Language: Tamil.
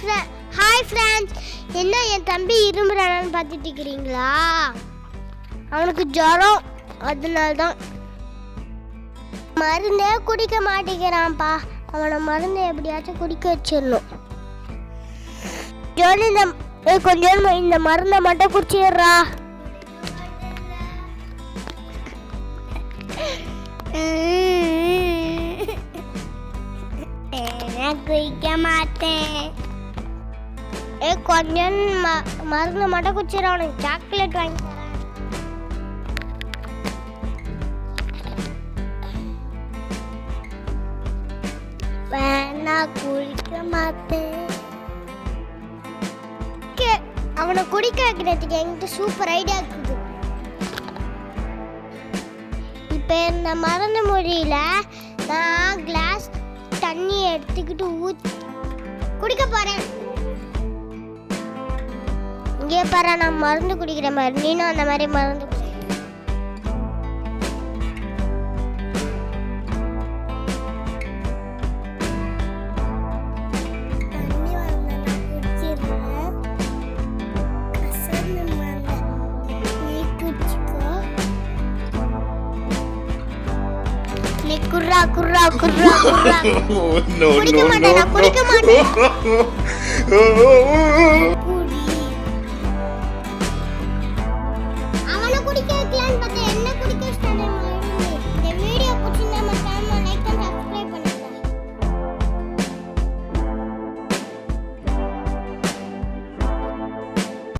ஹாய் ஃப்ரெண்ட்ஸ் என்ன என் தம்பி இருமுறானான்னு பார்த்துட்டு இருக்கிறீங்களா அவனுக்கு ஜுரம். அதனாலதான். மருந்தே குடிக்க மாட்டேங்கிறான்ப்பா. அவனை மருந்து எப்படியாச்சும் குடிக்க வச்சிடணும். ஜோனி இந்த கொஞ்சம் இந்த மருந்தை மட்டும் குடிச்சிடுறா. நான் குடிக்க மாட்டேன். ஏ கொஞ்சம் ம- மருந்து மட்டும் குடிச்சிடும் அவனுக்கு சாக்லேட் வாங்கி தரேன். வேணா குடிக்க மாட்டேன். கே- அவனை குடிக்க வைக்கிறதுக்கு என்கிட்ட சூப்பர் ஐடியா இருக்குது. இப்போ இந்த மருந்து மொழியில நான் கிளாஸ் தண்ணி எடுத்துக்கிட்டு ஊத் குடிக்க போறேன். இங்கே பாரு நான் மருந்து குடிக்கிற மாதிரி நீனும் அந்த மாதிரி மருந்து நீ. நீ குர்ரா குர்ரா குர்ரா குர்ரா Oh, no, குடிக்க மாட்டேன், குடிக்க மாட்டேன். no.